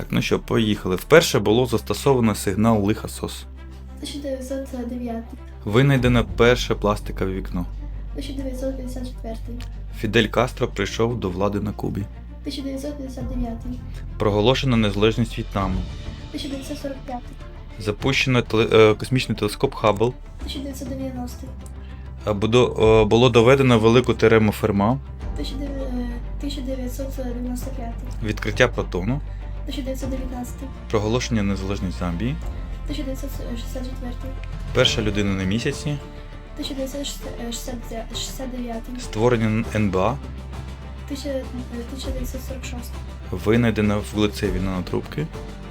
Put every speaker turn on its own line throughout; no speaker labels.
Так, ну що, поїхали. Вперше було застосовано сигнал лиха СОС.
1909,
Винайдене перше пластикове вікно.
1954,
Фідель Кастро прийшов до влади на Кубі.
1959,
Проголошено незалежність В'єтнаму.
1945,
Запущено теле- е, космічний телескоп Хаббл.
1990,
Е, будо- е, Було доведено велику теорему Ферма.
1995,
Відкриття протону.
1919,
Проголошення незалежності Замбії.
1964,
Перша людина на місяці.
1969,
Створення НБА.
1946,
Винайдено в глицеві нанотрубки.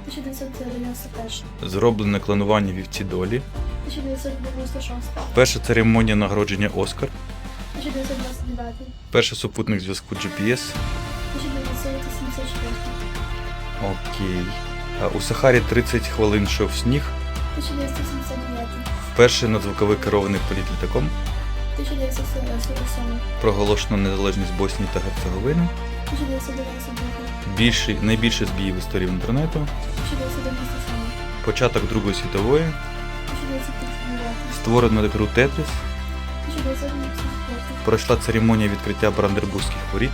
1991,
Зроблене клонування вівці долі.
1996,
Перша церемонія нагородження Оскар.
1929,
Перший супутник зв'язку GPS.
1974,
Окей. У Сахарі 30 хвилин йшов сніг.
1979,
Перший надзвуковий керований політ літаком.
1947,
Проголошено незалежність Боснії та Герцеговини.
1992,
Більший, найбільший збій в історії інтернету.
1997,
Початок Другої світової.
1939,
Створено гру Тетріс.
1985,
Пройшла церемонія відкриття Брандербурзьких воріт.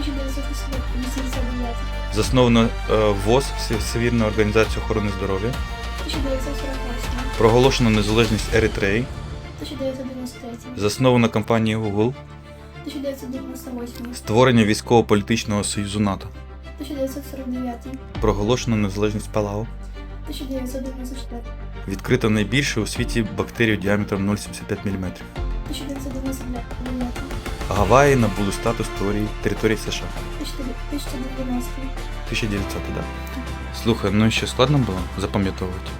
1989,
Засновано е, ВОЗ Всесвітня організація охорони здоров'я.
1948,
Проголошено незалежність Еритреї.
1993,
Засновано компанія Google.
1998,
Створення військово-політичного союзу НАТО.
1949,
Проголошено незалежність Палау.
1994,
Відкрито найбільшу у світі бактерію діаметром 0,75 мм.
1999,
Гаваї набули статус території США.
1990,
1900, да. Слухай, ну що складно було запам'ятовувати?